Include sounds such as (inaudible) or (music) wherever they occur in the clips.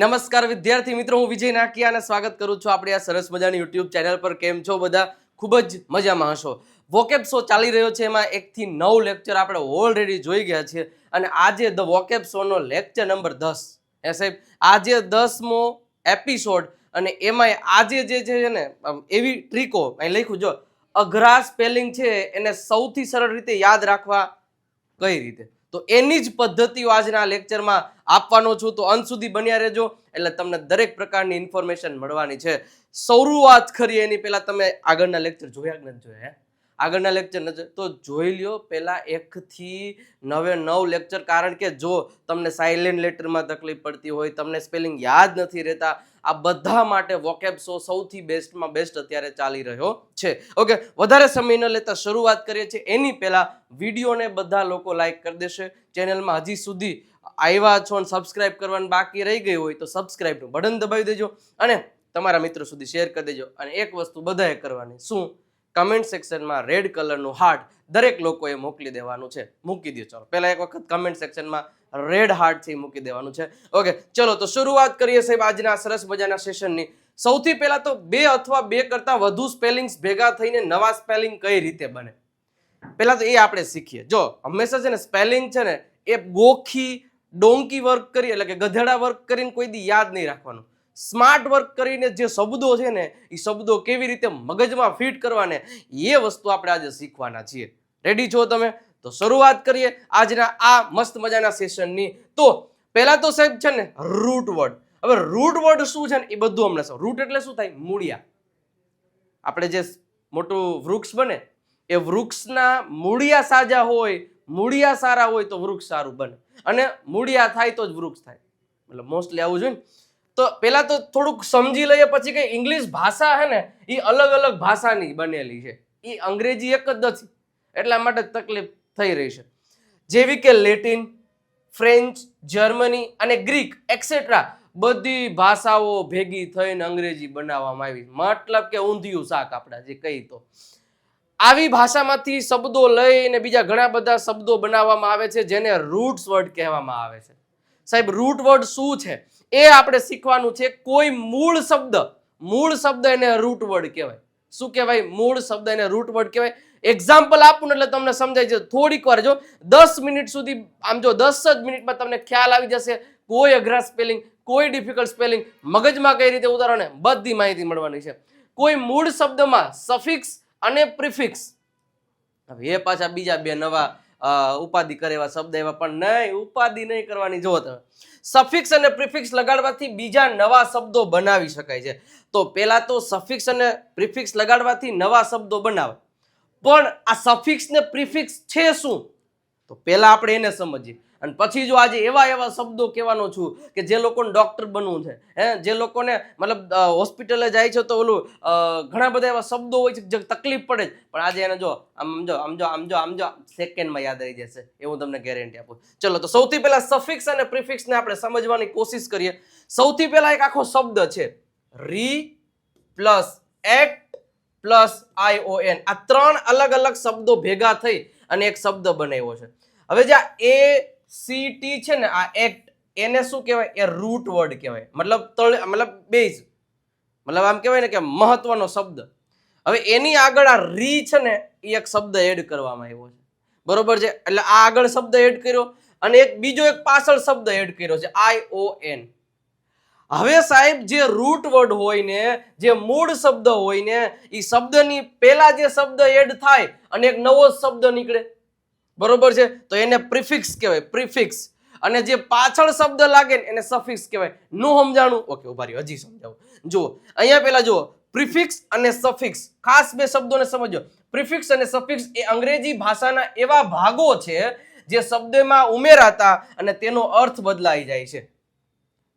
નમસ્કાર વિદ્યાર્થી મિત્રો, હું વિજય નાકિયા અને સ્વાગત કરું છું આપણી આ સરસ મજાની યુટ્યુબ ચેનલ પર. કેમ છો બધા? ખૂબ જ મજામાં હશો. વોકેબ શો ચાલી રહ્યો છે, એમાં એકથી નવ લેક્ચર આપણે ઓલરેડી જોઈ ગયા છીએ. અને આજે ધ વોકેબ શોનો લેક્ચર નંબર દસ. એ સાહેબ? આજે દસમો એપિસોડ અને એમાંય આજે જે છે ને એવી ટ્રીકો અહીં લખ્યું જો, અઘરા સ્પેલિંગ છે, એને સૌથી સરળ રીતે યાદ રાખવા કઈ રીતે? તો એની જ પદ્ધતિઓ આજના લેક્ચરમાં આપવાનો છું. તો અંત સુધી બન્યા રહેજો. એટલે તમને દરેક પ્રકારની ઇન્ફોર્મેશન મળવાની છે. શરૂઆત કરીએ. એની પહેલા તમે આગળના લેક્ચર જોયા કે નથી જોયા? આગળના લેક્ચર નથી તો જોઈ લ્યો, પહેલા એકથી નવે નવ લેક્ચર કારણ કે જો તમને સાયલેન્ટ લેટરમાં તકલીફ પડતી હોય, તમને સ્પેલિંગ યાદ નથી રહેતા, આ બધા માટે વોકેબ શો સૌથી બેસ્ટમાં બેસ્ટ અત્યારે ચાલી રહ્યો છે. ઓકે વધારે સમય ન લેતા શરૂઆત કરીએ છીએ. એની પહેલાં વિડીયોને બધા લોકો લાઈક કરી દેશે. ચેનલમાં હજી સુધી આવ્યા છો અને સબસ્ક્રાઇબ કરવાનું બાકી રહી ગયું હોય તો સબસ્ક્રાઇબનું બટન દબાવી દેજો અને તમારા મિત્રો સુધી શેર કરી દેજો. અને એક વસ્તુ બધાએ કરવાની, શું? કમેન્ટ સેક્શનમાં રેડ કલરનું હાર્ટ દરેક લોકોએ મોકલી દેવાનું છે. મૂકી દો ચાલો. પહેલા એક વખત કમેન્ટ સેક્શનમાં રેડ હાર્ટ છે એ મૂકી દેવાનું છે. ઓકે, ચલો, તો શરૂઆત કરીએ સાહેબ આજના સરસ મજાના સેશનની. સૌથી પહેલા તો બે અથવા બે કરતા વધુ સ્પેલિંગ્સ ભેગા થઈને નવા સ્પેલિંગ કઈ રીતે બને? પહેલા તો એ આપણે શીખીએ. જો, હંમેશા છે ને સ્પેલિંગ છે ને એ ગોખી, ડોંકી વર્ક કરી, એટલે કે ગધેડા વર્ક કરીને કોઈ દી યાદ નહીં રાખવાનું. સ્માર્ટ વર્ક કરીને જે શબ્દો છે ને એ શબ્દો કેવી રીતે મગજમાં ફિટ કરવાને, એ વસ્તુ આપણે આજે શીખવાના છીએ. રેડી છો તમે? તો શરૂઆત કરીએ આજના આ મસ્ત મજાના સેશનની તો પહેલા તો સાહેબ છે ને રૂટ વર્ડ હવે રૂટ વર્ડ શું છે ને, એ બધું હમણાં સૌ રૂટ એટલે શું થાય? મૂળિયા. આપણે જે મોટું વૃક્ષ બને, એ વૃક્ષના મૂળિયા સાજા હોય, મૂળિયા સારા હોય તો વૃક્ષ સારું બને. અને મૂળિયા થાય તો જ વૃક્ષ થાય. મતલબ મોસ્ટલી આવું જોઈએ ને તો પહેલાં તો થોડુંક સમજી લઈએ, પછી કે ઇંગ્લિશ ભાષા છે ને એ અલગ અલગ ભાષાની બનેલી છે. એ અંગ્રેજી એક જ નથી. એટલા માટે તકલીફ થઈ રહી છે. જેવી કે લેટિન, ફ્રેન્ચ, જર્મની અને ગ્રીક એક્સેટ્રા બધી ભાષાઓ ભેગી થઈને અંગ્રેજી બનાવવામાં આવી મતલબ કે ઊંધિયું શાક આપણા જે કહી તો. આવી ભાષામાંથી શબ્દો લઈને બીજા ઘણા બધા શબ્દો બનાવવામાં આવે છે, જેને રૂટ્સ વર્ડ કહેવામાં આવે છે. સાહેબ રૂટ વર્ડ શું છે? એ આપણે શીખવાનું છે કોઈ મૂળ શબ્દ. મૂળ શબ્દ એને રૂટ વર્ડ કહેવાય. શું કહેવાય? મૂળ શબ્દ એને રૂટ વર્ડ કહેવાય. એક્ઝામ્પલ આપું એટલે તમને સમજાય છે થોડીક વાર જો, દસ મિનિટ સુધી, આમ જો દસ જ મિનિટમાં તમને ખ્યાલ આવી જશે. કોઈ અઘરા સ્પેલિંગ કોઈ ડિફિકલ્ટ સ્પેલિંગ મગજમાં કઈ રીતે ઉતારો ને બધી માહિતી મળવાની છે. કોઈ મૂળ શબ્દમાં સફિક્સ અને પ્રિફિક્સ હવે એ પાછા બીજા બે નવા ઉપાધિ કરે એવા શબ્દ એવા પણ નહીં, ઉપાધિ નહીં કરવાની. જો તમે. સફિક્સ અને પ્રિફિક્સ લગાડવાથી બીજા નવા શબ્દો બનાવી શકાય છે. તો પહેલા તો સફિક્સ અને પ્રિફિક્સ લગાડવાથી નવા શબ્દો બનાવે. પણ આ સફિક્સ ને પ્રિફિક્સ છે શું? તો પહેલા આપણે એને સમજીએ. અને પછી જો આજે એવા એવા શબ્દો કહેવાનો છું કે જે લોકોને ડૉક્ટર બનવું છે, હે? જે લોકોને મતલબ હોસ્પિટલે જાય છે તો ઓલું ઘણા બધા એવા શબ્દો હોય છે જે તકલીફ પડે છે પણ આજે એને જો, આમ જો આમ જો આમ જો આમ જો સેકન્ડમાં યાદ રહી જશે. એ હું તમને ગેરંટી આપું. ચલો, તો સૌથી પહેલાં સફિક્સ અને પ્રિફિક્સને આપણે સમજવાની કોશિશ કરીએ. સૌથી પહેલાં એક આખો શબ્દ છે. Re plus act plus I O ત્રણ અલગ અલગ શબ્દો ભેગા થઈ અને એક શબ્દ બનાવ્યો છે. હવે જે એ સી ટી છે ને, આ એક્ટ એને શું કહેવાય? એ રૂટ વર્ડ કહેવાય. મતલબ તળ, મતલબ બેઝ મતલબ આમ કહેવાય ને કે મહત્વનો શબ્દ. હવે એની આગળ આ રી છે ને, એ એક શબ્દ એડ કરવામાં આવ્યો છે. બરોબર છે? એટલે આ આગળ શબ્દ એડ કર્યો અને એક બીજો એક પાછળ શબ્દ એડ કર્યો છે આઈ ઓ એન હવે સાહેબ, જે રૂટ વર્ડ હોય ને, જે મૂળ શબ્દ હોય ને એ શબ્દની પહેલા જે શબ્દ એડ થાય અને એક નવો શબ્દ નીકળે. બરોબર છે? તો એને પ્રિફિક્સ કહેવાય, પ્રિફિક્સ. અને જે પાછળ શબ્દ લાગે ને એને સફિક્સ કહેવાય. નું સમજાણું? ઓકે, ઊભા રહ્યો, હજી સમજાવું. જુઓ, અહીંયા પહેલા જુઓ, પ્રિફિક્સ અને સફિક્સ. ખાસ બે શબ્દોને સમજો પ્રિફિક્સ અને સફિક્સ એ અંગ્રેજી ભાષાના એવા ભાગો છે જે શબ્દમાં ઉમેરાતા અને તેનો અર્થ બદલાઈ જાય છે.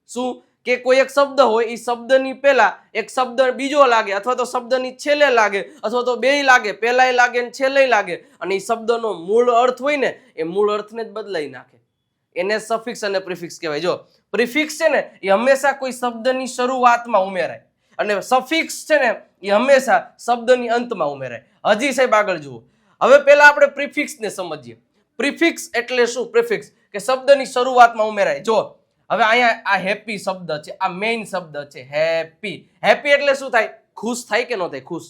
શું? કે કોઈ એક શબ્દ હોય એ શબ્દની પહેલા એક શબ્દ બીજો લાગે અથવા તો શબ્દની છેલ્લે લાગે અથવા તો બેય લાગે, પહેલાય લાગે ને છેલ્લે લાગે. અને એ શબ્દનો મૂળ અર્થ હોય ને, એ મૂળ અર્થને જ બદલાઈ નાખે. એને સફિક્સ અને પ્રિફિક્સ કહેવાય. જો, પ્રિફિક્સ છે ને એ હંમેશા કોઈ શબ્દની શરૂઆતમાં ઉમેરાય. અને સફિક્સ છે ને એ હંમેશા શબ્દની અંતમાં ઉમેરાય. હજી સાહેબ આગળ જુઓ. હવે પહેલા આપણે પ્રિફિક્સને સમજીએ. પ્રિફિક્સ એટલે શું? પ્રિફિક્સ કે શબ્દની શરૂઆતમાં ઉમેરાય. જો હવે અહીંયા આ હેપી શબ્દ છે, આ મેઇન શબ્દ છે હેપી હેપી એટલે શું થાય? ખુશ થાય કે ન થાય? ખુશ.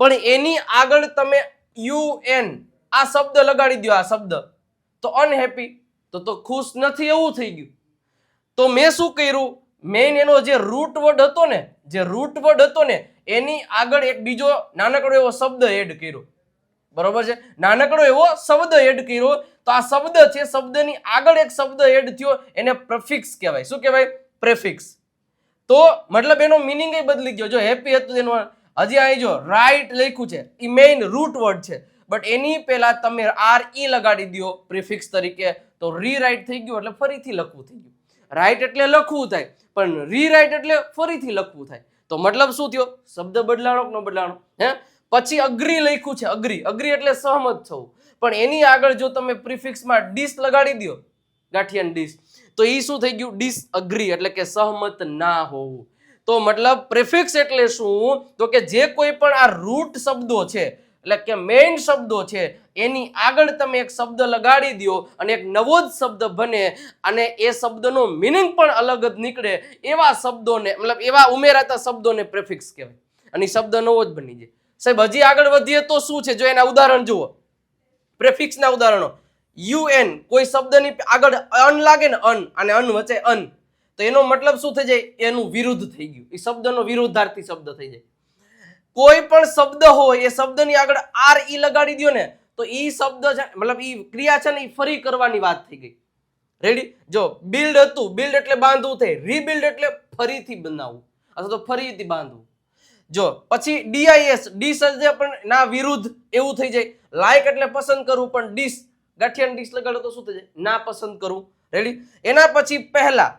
પણ એની આગળ તમે યુ એન આ શબ્દ લગાડી દો આ શબ્દ. તો અનહેપી તો તો ખુશ નથી એવું થઈ ગયું. તો મેં શું કર્યું? મેઇન એનો જે રૂટ વર્ડ હતો ને, જે રૂટ વર્ડ હતો ને, એની આગળ એક બીજો નાનકડો એવો શબ્દ એડ કર્યો. બરોબર છે? નાનકડો એવો શબ્દ એડ કર્યો. તો આ શબ્દ છે, શબ્દની આગળ એક શબ્દ એડ થયો, એને પ્રેફિક્સ કહેવાય. શું કહેવાય? પ્રેફિક્સ તો મતલબ એનો મિનિંગ બદલી ગયો. જો હેપી હતું એનો હજી અહીં જો રાઇટ લખ્યું છે. એ મેઇન રૂટ વર્ડ છે. બટ એની પહેલા તમે આર ઈ લગાડી દો પ્રિફિક્સ તરીકે. તો રીરાઇટ થઈ ગયું એટલે ફરીથી લખવું થઈ ગયું. રાઇટ એટલે લખવું થાય, પણ રીરાઇટ એટલે ફરીથી લખવું થાય. તો મતલબ શું થયો? શબ્દ બદલાણો કે ન બદલાણો? હે? પછી અગ્રી લખ્યું છે અગ્રી અગ્રી એટલે સહમત થવું. પણ એની આગળ જો તમે પ્રિફિક્સમાં ડીસ લગાડી દો ગાંઠિયાન ડીસ તો એ શું થઈ ગયું? ડીસ અગ્રી એટલે કે સહમત ના હોવું. તો મતલબ પ્રિફિક્સ એટલે શું? તો કે જે કોઈ પણ આ રૂટ શબ્દો છે, એટલે કે મેઇન શબ્દો છે, એની આગળ તમે એક શબ્દ લગાડી દો અને એક નવો જ શબ્દ બને અને એ શબ્દનો મિનિંગ પણ અલગ જ નીકળે એવા શબ્દોને, મતલબ એવા ઉમેરાતા શબ્દોને પ્રિફિક્સ કહેવાય. અને શબ્દ નવો જ બની જાય. સાહેબ, હજી આગળ વધીએ તો શું છે? જો એના ઉદાહરણ જુઓ. પ્રેફિક્સના ઉદાહરણો. યુએન, કોઈ શબ્દની આગળ અન લાગે ને અન, અને અન વચ્ચે અન. તો એનો મતલબ શું થઈ જાય? એનું વિરુદ્ધ થઈ ગયું. એ શબ્દનો વિરુદ્ધાર્થી શબ્દ થઈ જાય. કોઈ પણ શબ્દ હોય, એ શબ્દની આગળ આર ઈ લગાડી દો ને, તો ઈ શબ્દ છે, મતલબ ઈ ક્રિયા છે ને એ ફરી કરવાની વાત થઈ ગઈ. રેડી જો બિલ્ડ હતું. બિલ્ડ એટલે બાંધવું થાય. રીબિલ્ડ એટલે ફરીથી બનાવવું. અથવા તો ફરીથી બાંધવું. જો, પછી ડીઆઈએસ ડીસ જે પણ ના વિરુદ્ધ એવું થઈ જાય. લાઈક એટલે પસંદ કરવું, પણ ડીસ ગાંઠિયાની ડીશ લગાડો તો શું થઈ જાય? ના પસંદ કરવું. રેડી એના પછી પહેલા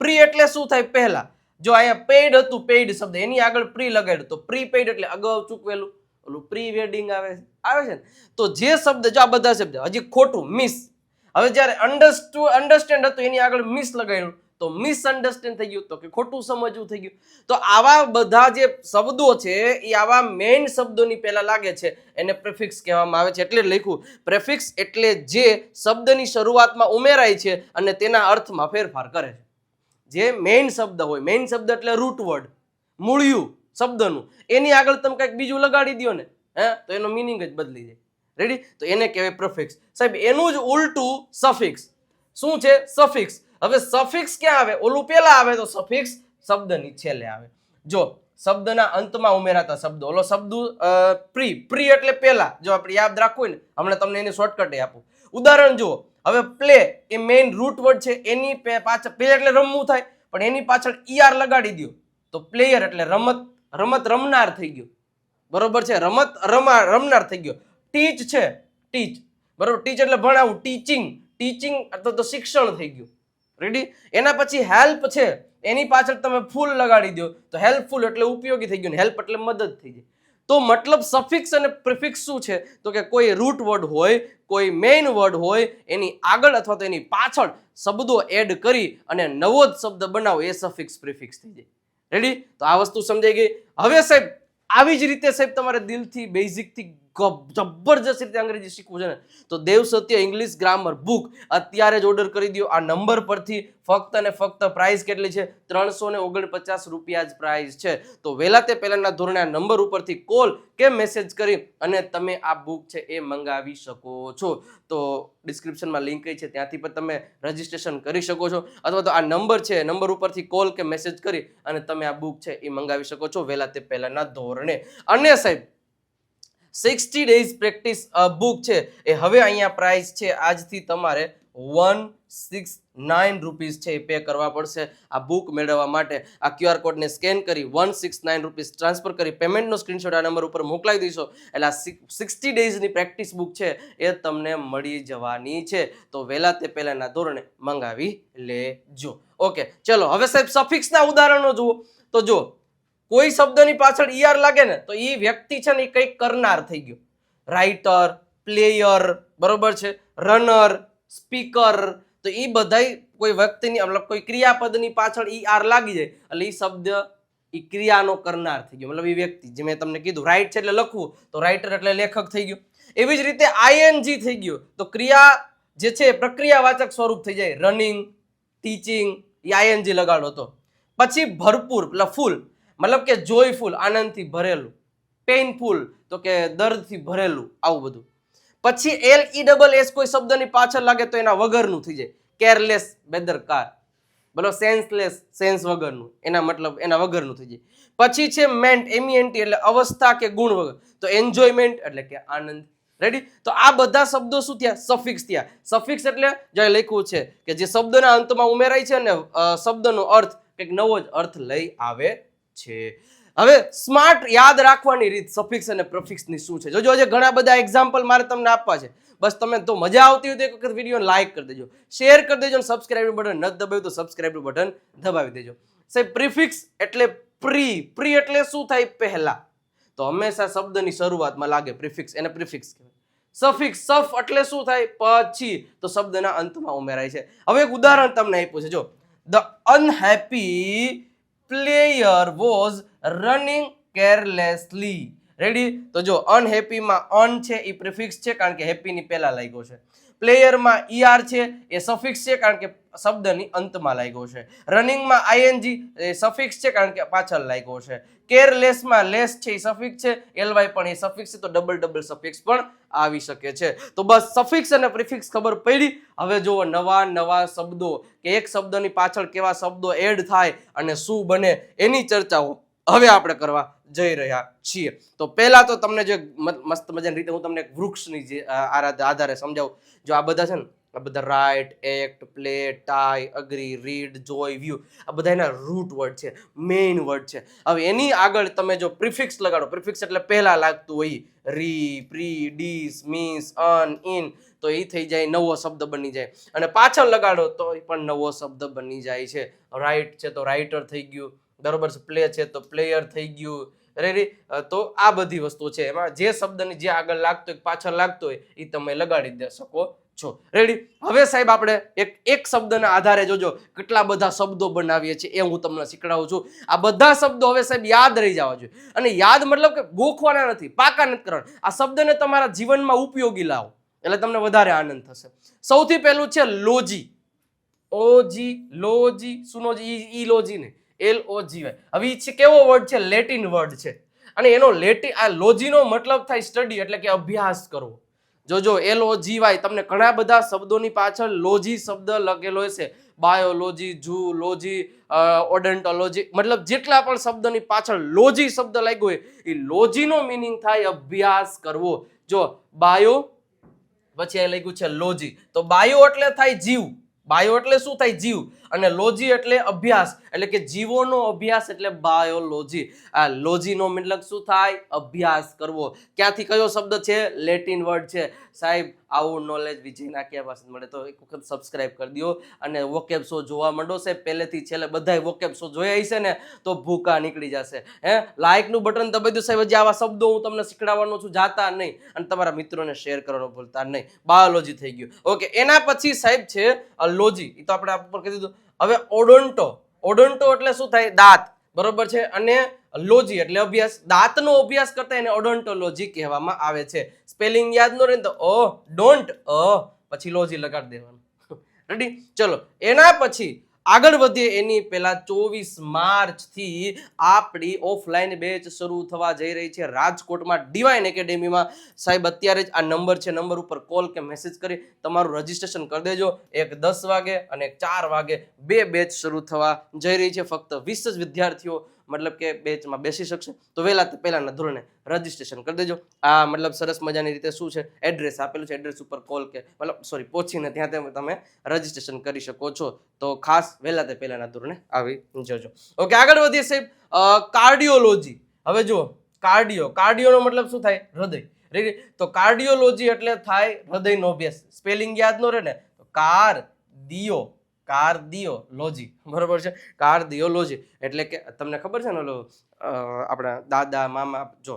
પ્રી એટલે શું થાય? પહેલા. જો અહીંયા પેઇડ હતું પેઇડ શબ્દ, એની આગળ પ્રી લગાડ્યું, તો પ્રી પેઇડ એટલે અગાઉ ચૂકવેલું. ઓલું પ્રી વેડિંગ આવે છે. આવે છે ને? તો જે શબ્દ, જો આ બધા શબ્દ, હજી ખોટું મિસ હવે જ્યારે અંડરસ્ટુ અન્ડરસ્ટેન્ડ હતું, એની આગળ મિસ લગાડ્યું તો મિસઅન્ડરસ્ટેન્ડ થઈ ગયું, તો કે ખોટું સમજવું થઈ ગયું. તો આવા બધા જે શબ્દો છે, એ આવા મેઇન શબ્દોની પહેલા લાગે છે. એને પ્રેફિક્સ કહેવામાં આવે છે એટલે લખ્યું પ્રેફિક્સ એટલે જે શબ્દની શરૂઆતમાં ઉમેરાય છે અને તેના અર્થમાં ફેરફાર કરે છે. જે મેઇન શબ્દ હોય મેઇન શબ્દ એટલે રૂટ વર્ડ મૂળિયું શબ્દનું. એની આગળ તમે કંઈક બીજું લગાડી દો ને, હે? તો એનો મિનિંગ જ બદલી જાય. રેડી તો એને કહેવાય પ્રફિક્સ સાહેબ, એનું જ ઉલટું સફિક્સ શું છે? સફિક્સ હવે સફિક્સ ક્યાં આવે? ઓલું પેલા આવે તો સફિક્સ શબ્દની છેલ્લે આવે. જો, શબ્દના અંતમાં ઉમેરાતા શબ્દો. ઓલો શબ્દ પ્રી. પ્રી એટલે પેલા. જો આપણે યાદ રાખવું ને, હમણાં તમને એની શોર્ટકટ આપું. ઉદાહરણ જુઓ. હવે પ્લે એ મેઇન રૂટ વર્ડ છે. એની પાછળ, પ્લે એટલે રમવું થાય, પણ એની પાછળ ઈઆર લગાડી દો તો પ્લેયર એટલે રમત રમત રમનાર થઈ ગયો. બરોબર છે? રમત રમા, રમનાર થઈ ગયો. ટીચ છે. ટીચ બરોબર? ટીચ એટલે ભણાવું. ટીચિંગ ટીચિંગ અથવા તો શિક્ષણ થઈ ગયું. રેડી એના પછી હેલ્પ છે. એની પાછળ તમે ફૂલ લગાડી દો. તો હેલ્પફુલ એટલે ઉપયોગી થઈ ગયું હેલ્પ એટલે મદદ થઈ જાય. તો મતલબ સફિક્સ અને પ્રિફિક્સ શું છે? તો કે કોઈ રૂટ વર્ડ હોય, કોઈ મેઇન વર્ડ હોય, એની આગળ અથવા તો એની પાછળ શબ્દો એડ કરી અને નવો જ શબ્દ બનાવો, એ સફિક્સ પ્રિફિક્સ થઈ જાય. રેડી તો આ વસ્તુ સમજાઈ ગઈ. હવે સાહેબ, આવી જ રીતે સાહેબ તમારે દિલથી બેઝિકથી જબરજસ્ત રીતે અંગ્રેજી શીખવું છે ને. તો Dev Satya English grammar book અત્યારે જ ઓર્ડર કરી દો આ નંબર પરથી ફક્ત અને ફક્ત પ્રાઇસ કેટલી છે? ત્રણસો ને ઓગણપચાસ રૂપિયા જ પ્રાઇસ છે. તો વહેલા તે પહેલાના ધોરણે આ નંબર ઉપરથી કોલ કે મેસેજ કરી અને તમે આ બુક છે એ મંગાવી શકો છો. તો ડિસ્ક્રિપ્શનમાં લિંક છે, ત્યાંથી પણ તમે રજીસ્ટ્રેશન કરી શકો છો. અથવા તો આ નંબર છે નંબર ઉપરથી કોલ કે મેસેજ કરી અને તમે આ બુક છે એ મંગાવી શકો છો વહેલા તે પહેલાના ધોરણે. અને સાહેબ સિક્સટી ડેઝ પ્રેક્ટિસ બુક છે. એ હવે અહીંયા પ્રાઇસ છે. આજથી તમારે વન સિક્સ નાઇન રૂપીઝ છે એ પે કરવા પડશે. આ બુક મેળવવા માટે આ ક્યુઆર કોડને સ્કેન કરી one six nine rupees transfer કરી પેમેન્ટનો સ્ક્રીનશોટ આ નંબર ઉપર મોકલાવી દઈશો. એટલે આ સિક્સટી ડેઝની પ્રેક્ટિસ બુક છે એ તમને મળી જવાની છે. તો વહેલા તે પહેલાંના ધોરણે મંગાવી લેજો. ઓકે ચલો, હવે સાહેબ સફિક્સના ઉદાહરણો જુઓ. તો જો કોઈ શબ્દની પાછળ ઈઆર લાગે ને, તો એ વ્યક્તિ છે ને એ કંઈક કરનાર થઈ ગયો. રાઇટર, પ્લેયર, બરોબર છે, રનર, સ્પીકર, તો એ બધાય કોઈ વ્યક્તિની, મતલબ કોઈ ક્રિયાપદની પાછળ ઈ આર લાગી જાય, એટલે એ શબ્દ એ ક્રિયાનો કરનાર થઈ ગયો. મતલબ એ વ્યક્તિ, જે મેં તમને કીધું, રાઇટ છે એટલે લખવું, તો રાઇટર એટલે લેખક થઈ ગયો. એવી જ રીતે આઈએનજી થઈ ગયો, તો ક્રિયા જે છે પ્રક્રિયાવાચક સ્વરૂપ થઈ જાય. રનિંગ, ટીચિંગ એ આઈએનજી લગાડો તો. પછી ભરપૂર, એટલે ફૂલ મતલબ કે જોયફુલ આનંદથી ભરેલું પેઇનફુલ તો કે દર્દથી ભરેલું, આવું બધું. પછી એલ ઈ ડબલ એસ કોઈ શબ્દની પાછળ લાગે તો એના વગરનું થઈ જાય. કેરલેસ બેદરકાર. બોલો સેન્સલેસ સેન્સ વગરનું. એના મતલબ, એના વગરનું થઈ જાય. પછી છે મેન્ટ એમિએન્ટી એટલે અવસ્થા કે ગુણ વગર. તો એન્જોયમેન્ટ એટલે કે આનંદ. રેડી તો આ બધા શબ્દો શું થયા? સફિક્સ થયા. સફિક્સ એટલે, જે લખ્યું છે કે જે શબ્દના અંતમાં ઉમેરાય છે ને શબ્દનો અર્થ કંઈક નવો જ અર્થ લઈ આવે છે. હવે સ્માર્ટ યાદ રાખવાની રીત સફિક્સ અને પ્રફિક્સની શું છે? જોજો, આજે ઘણા બધા એક્ઝામ્પલ મારે તમને આપવા છે. બસ તમે તો મજા આવતી હોય તો એક વખત વીડિયો લાઈક કરી દેજો. શેર કરી દેજો અને સબસ્ક્રાઇબ બટન ન દબાવ્યું તો સબસ્ક્રાઇબ બટન દબાવી દેજો. સાહેબ પ્રિફિક્સ એટલે પ્રી પ્રી એટલે શું થાય? પહેલા. તો હંમેશા શબ્દની શરૂઆતમાં લાગે પ્રિફિક્સ એને પ્રિફિક્સ કહેવાય. સફિક્સ સફ એટલે શું થાય? પછી. તો શબ્દના અંતમાં ઉમેરાય છે. હવે એક ઉદાહરણ તમને આપ્યું છે. જો the unhappy player was running carelessly ready તો જો અનહેપીમાં અન છે, એ પ્રિફિક્સ છે, કારણ કે હેપીની પહેલાં લાગ્યો છે. પ્લેયરમાં ઈઆર છે, એ સફિક્સ છે કારણ કે શબ્દની અંતમાં લાગ્યો છે. રનિંગમાં આઈએનજી એ સફિક્સ છે કારણ કે પાછળ લાગ્યો છે. કેરલેસમાં લેસ છે, એ સફિક્સ છે. એલવાય પણ એ સફિક્સ છે, તો ડબલ ડબલ સફિક્સ પણ આવી શકે છે. તો બસ સફિક્સ અને પ્રિફિક્સ ખબર પડી. હવે જુઓ નવા નવા શબ્દો કે એક શબ્દની પાછળ કેવા શબ્દો એડ થાય અને શું બને એની ચર્ચાઓ હવે આપણે કરવા જઈ રહ્યા છીએ. તો પહેલા તો તમને જે મસ્ત મજાની રીતે હું તમને વૃક્ષની જે આધારે સમજાવું. જો આ બધા છે ને, આ બધા write act play tie agree read joy view આ બધા એના રૂટ વર્ડ છે મેઇન વર્ડ છે. હવે એની આગળ તમે જો પ્રિફિક્સ લગાડો પ્રિફિક્સ એટલે પહેલા લાગતું હોય re pre dis means un in તો એ થઈ જાય, નવો શબ્દ બની જાય. અને પાછળ લગાડો તો એ પણ નવો શબ્દ બની જાય છે. રાઇટ છે તો રાઇટર થઈ ગયું, બરોબર છે પ્લે છે તો પ્લેયર થઈ ગયું રેડી તો આ બધી વસ્તુ છે. એમાં જે શબ્દની જે આગળ લાગતો હોય પાછળ લાગતો હોય એ તમે લગાડી દે શકો છો. રેડી હવે સાહેબ આપણે એક એક શબ્દના આધારે જોજો, કેટલા બધા શબ્દો બનાવીએ છીએ. એ હું તમને શીખડાવું છું. આ બધા શબ્દો હવે સાહેબ યાદ રહી જવા જોઈએ. અને યાદ મતલબ કે ગોખવાના નથી, પાકા નથી કરવાના. આ શબ્દને તમારા જીવનમાં ઉપયોગી લાવો, એટલે તમને વધારે આનંદ થશે. સૌથી પહેલું છે લોજી. ઓજી, લોજી. સુનોજી ઈ લોજી ને એલ ઓ જી વાય હવે છે કેવો વર્ડ છે? લેટિન વર્ડ છે. અને એનો લેટિન આ લોજીનો મતલબ થાય સ્ટડી એટલે કે અભ્યાસ કરવો. જોજો એલ ઓ જી વાય તમને ઘણા બધા શબ્દોની પાછળ લોજી શબ્દ લખેલો હશે. બાયોલોજી ઝૂલોજી ઓડન્ટોલોજી મતલબ જેટલા પણ શબ્દની પાછળ લોજી શબ્દ લાગ્યો હોય એ લોજીનો મિનિંગ થાય અભ્યાસ કરવો. જો બાયો પછી અહીં લખ્યું છે લોજી તો બાયો એટલે થાય જીવ. બાયો એટલે શું થાય? જીવ. અને લોજી એટલે અભ્યાસ, એટલે કે જીવોનો અભ્યાસ એટલે બાયોલોજી. આ લોજીનો મતલબ શું થાય? અભ્યાસ કરવો. ક્યાંથી કયો શબ્દ છે? લેટિન વર્ડ છે. સાહેબ, આવું નોલેજ વિજયના ક્યાં પાસે મળે? તો એક વખત સબસ્ક્રાઇબ કરી દો અને વોકેબ શો જોવા માંડો છે. પહેલેથી છેલ્લે બધાય વોકેબ શો જોયા હશે ને, તો ભૂકા નીકળી જશે. હે? લાઇકનું બટન દબાઈ દો સાહેબ. હજી આવા શબ્દો હું તમને શીખડાવવાનો છું, જાતા નહીં. અને તમારા મિત્રોને શેર કરવાનું ભૂલતા નહીં. બાયોલોજી થઈ ગયું. ઓકે એના પછી સાહેબ છે લોજી. એ તો આપણે ઉપર કહી દીધું. હવે ઓડોન્ટો. ઓડોન્ટો એટલે શું થાય? દાંત. બરોબર છે? અને લોજી એટલે અભ્યાસ. દાંતનો અભ્યાસ કરતા એને ઓડોન્ટોલોજી કહેવામાં આવે છે. સ્પેલિંગ યાદ ન રહે તો અ, ડોન્ટ, અ, પછી લોજી લગાડી દેવાનું. (laughs) રેડી ચલો. એના પછી આગળ વધીએ એની પહેલા ચોવીસ માર્ચથી આપણી ઓફલાઈન બેચ શરૂ થવા જઈ રહી છે. રાજકોટમાં ડિવાઇન એકેડેમીમાં સાહેબ, અત્યારે જ આ નંબર છે, નંબર ઉપર કોલ કે મેસેજ કરી તમારું રજીસ્ટ્રેશન કરી દેજો. એક દસ વાગે અને ચાર વાગે બે બેચ શરૂ થવા જઈ રહી છે. ફક્ત વીસ જ વિદ્યાર્થીઓ મતલબ કે બેચમાં બેસી શકશે. તો વહેલા પહેલાના ધોરણે રજીસ્ટ્રેશન કરી દેજો. આ મતલબ સરસ મજાની રીતે શું છે? એડ્રેસ આપેલું છે, એડ્રેસ ઉપર કોલ કે મતલબ સોરી પહોંચીને ત્યાં તમે રજીસ્ટ્રેશન કરી શકો છો. તો ખાસ વહેલા તે પહેલાના ધોરણે આવી જજો. ઓકે, આગળ વધીએ સાહેબ. કાર્ડિયોલોજી. હવે જુઓ, કાર્ડિયો. કાર્ડિયોનો મતલબ શું થાય? હૃદય. તો કાર્ડિયોલોજી એટલે થાય હૃદયનો અભ્યાસ. સ્પેલિંગ યાદ ન રહે ને? કાર, દિયો. કાર્ડિયોલોજી બરોબર છે? કાર્ડિયોલોજી એટલે કે તમને ખબર છે ને ઓલો આપણા દાદા, મામા, જો,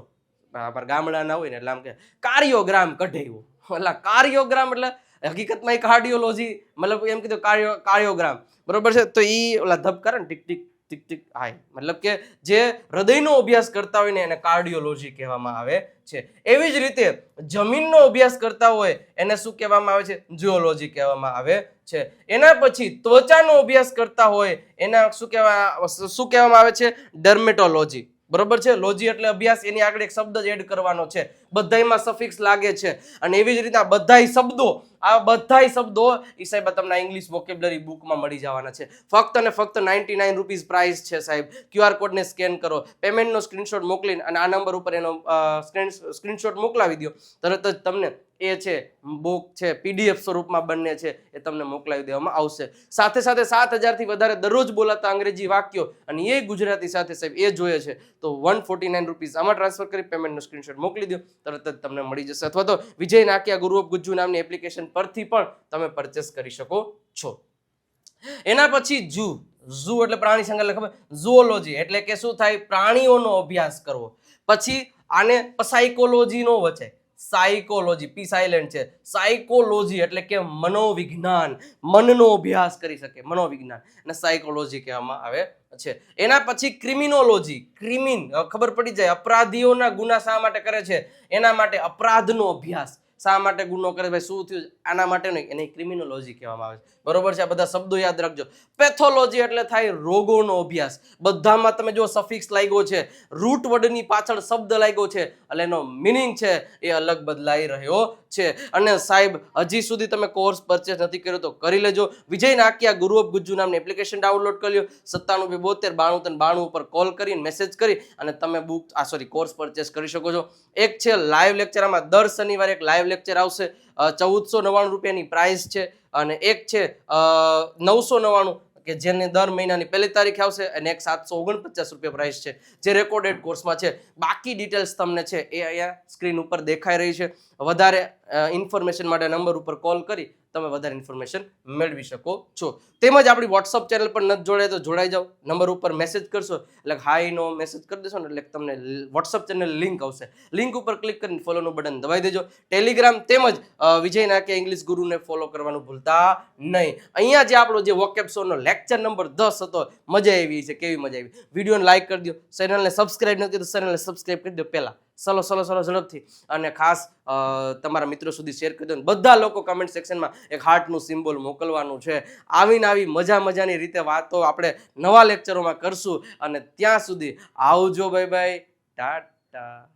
આપણા ગામડાના હોય ને એટલે આમ કે કાર્યોગ્રામ કઢાવ્યો એટલે કાર્યોગ્રામ એટલે હકીકતમાં એ કાર્ડિયોલોજી, મતલબ એમ કીધું કાર્યો, કાર્યોગ્રામ. બરોબર છે? તો એ ઓલા ધબ કરે ને ટીક ટીક ટીક ટીક હાય મતલબ કે જે હૃદયનો અભ્યાસ કરતા હોય ને એને કાર્ડિયોલોજી કહેવામાં આવે છે. એવી જ રીતે જમીનનો અભ્યાસ કરતા હોય એને શું કહેવામાં આવે છે? જિયોલોજી કહેવામાં આવે છે. એના પછી ત્વચાનો અભ્યાસ કરતા હોય એના શું કહેવા શું કહેવામાં આવે છે? ડર્મેટોલોજી. બરોબર છે? લોજી એટલે અભ્યાસ, એની આગળ એક શબ્દ જ એડ કરવાનો છે. બધાયમાં સફિક્સ લાગે છે. અને એવી જ રીતના બધાય શબ્દો, આ બધાય શબ્દો એ સાહેબ તમને ઇંગ્લિશ વોકેબ્લરી બુકમાં મળી જવાના છે. ફક્ત અને ફક્ત નાઇન્ટી નાઇન રૂપીઝ પ્રાઇસ છે સાહેબ. ક્યુઆર કોડને સ્કેન કરો. પેમેન્ટનો સ્ક્રીનશોટ મોકલીને અને આ નંબર ઉપર એનો સ્ક્રીનશોટ મોકલાવી દો તરત જ તમને એ છે બુક છે પીડીએફ સ્વરૂપમાં બંને છે, એ તમને મોકલાવી દેવામાં આવશે. સાથે સાથે સાત હજારથી વધારે દરરોજ બોલાતા અંગ્રેજી વાક્યો અને એ ગુજરાતી સાથે સાહેબ એ જોઈએ છે. તો વન ફોર્ટી નાઇન રૂપીઝ આમાં ટ્રાન્સફર કરી પેમેન્ટનો સ્ક્રીનશોટ મોકલી દો, તરત જ તમને મળી જશે. અથવા તો વિજય નાકિયા ગુરુ ઓફ ગુજ્જુ નામની એપ્લિકેશન પરથી પણ તમે પરચેસ કરી શકો છો. એના પછી જૂ ઝૂ એટલે પ્રાણી સંગ્રહાલય ખબર? ઝુઓલોજી એટલે કે શું થાય? પ્રાણીઓનો અભ્યાસ કરવો. પછી આને સાયકોલોજી નો વચે સાયકોલોજી પી સાયલેન્ટ છે. સાયકોલોજી એટલે કે મનોવિજ્ઞાન. મનનો અભ્યાસ કરી શકે, મનોવિજ્ઞાન. અને સાયકોલોજી કહેવામાં આવે છે. એના પછી ક્રિમિનોલોજી ક્રિમિન ખબર પડી જાય, અપરાધીઓના ગુના શા માટે કરે છે? એના માટે અપરાધનો અભ્યાસ. શા માટે ગુનો કરે ભાઈ, શું થયું આના માટે નહીં એને ક્રિમિનોલોજી કહેવામાં આવે છે. બરોબર છે? આ બધા શબ્દો યાદ રાખજો. પેથોલોજી એટલે થાય રોગોનો અભ્યાસ. બધામાં તમે જો સફિક્સ લાગ્યો છે. રૂટ વર્ડની પાછળ શબ્દ લાગ્યો છે. એટલે એનો મિનિંગ છે, એ અલગ બદલાઈ રહ્યો છે. અને સાહેબ, હજી સુધી તમે કોર્સ પરચેસ નથી કર્યો તો કરી લેજો. વિજય નાકિયા, ગુરુ ઓફ ગુજ્જુ નામની એપ્લિકેશન ડાઉનલોડ કરી લો સત્તાણું બે બોતેર, બાણું ત્રણ, બાણું ઉપર કોલ કરીને મેસેજ કરી અને તમે બુક આ સોરી કોર્સ પરચેસ કરી શકો છો. એક છે લાઈવ લેક્ચર આમાં દર શનિવારે એક લાઈવ લેક્ચર આવશે. ચૌદસો નવ્વાણું રૂપિયાની પ્રાઇસ છે અને એક છે નવસો નવ્વાણું કે જેને દર મહિનાની પહેલી તારીખે આવશે અને એક સાતસો ઓગણપચાસ રૂપિયા પ્રાઇસ છે. જે રેકોર્ડેડ કોર્સમાં છે. બાકી ડિટેલ્સ તમને છે એ અહીંયા સ્ક્રીન ઉપર દેખાઈ રહી છે. વધારે ઇન્ફોર્મેશન માટે નંબર ઉપર કોલ કરી તમે વધારે ઇન્ફોર્મેશન મેળવી શકો છો. તેમજ આપણી વોટ્સઅપ ચેનલ પર નથી જોડાય તો જોડાઈ જાઓ. નંબર ઉપર મેસેજ કરશો, એટલે હાઈનો મેસેજ કરી દેશો ને એટલે તમને વોટ્સઅપ ચેનલ લિંક આવશે. લિંક ઉપર ક્લિક કરીને ફોલોનું બટન દબાઈ દેજો. ટેલિગ્રામ તેમજ વિજય નાકે ઇંગ્લિશ ગુરુને ફોલો કરવાનું ભૂલતા નહીં. અહીંયા જે આપણો જે વોકેપ શોનો લેક્ચર નંબર દસ હતો, મજા આવી છે, કેવી મજા આવી. વિડીયોને લાઇક કરી દો ચેનલને સબસ્ક્રાઇબ નથી તો ચેનલને સબસ્ક્રાઇબ કરી દો પહેલા. સલો સલો સલો ઝડપથી. અને ખાસ તમારા મિત્રો સુધી શેર કરી દો બધા લોકો કમેન્ટ સેક્શનમાં એક હાર્ટનું સિમ્બોલ મોકલવાનું છે. આવીને આવી મજા મજાની રીતે વાતો આપણે નવા લેક્ચરોમાં કરશું. અને ત્યાં સુધી આવજો ભાઈ બાય ટાટા.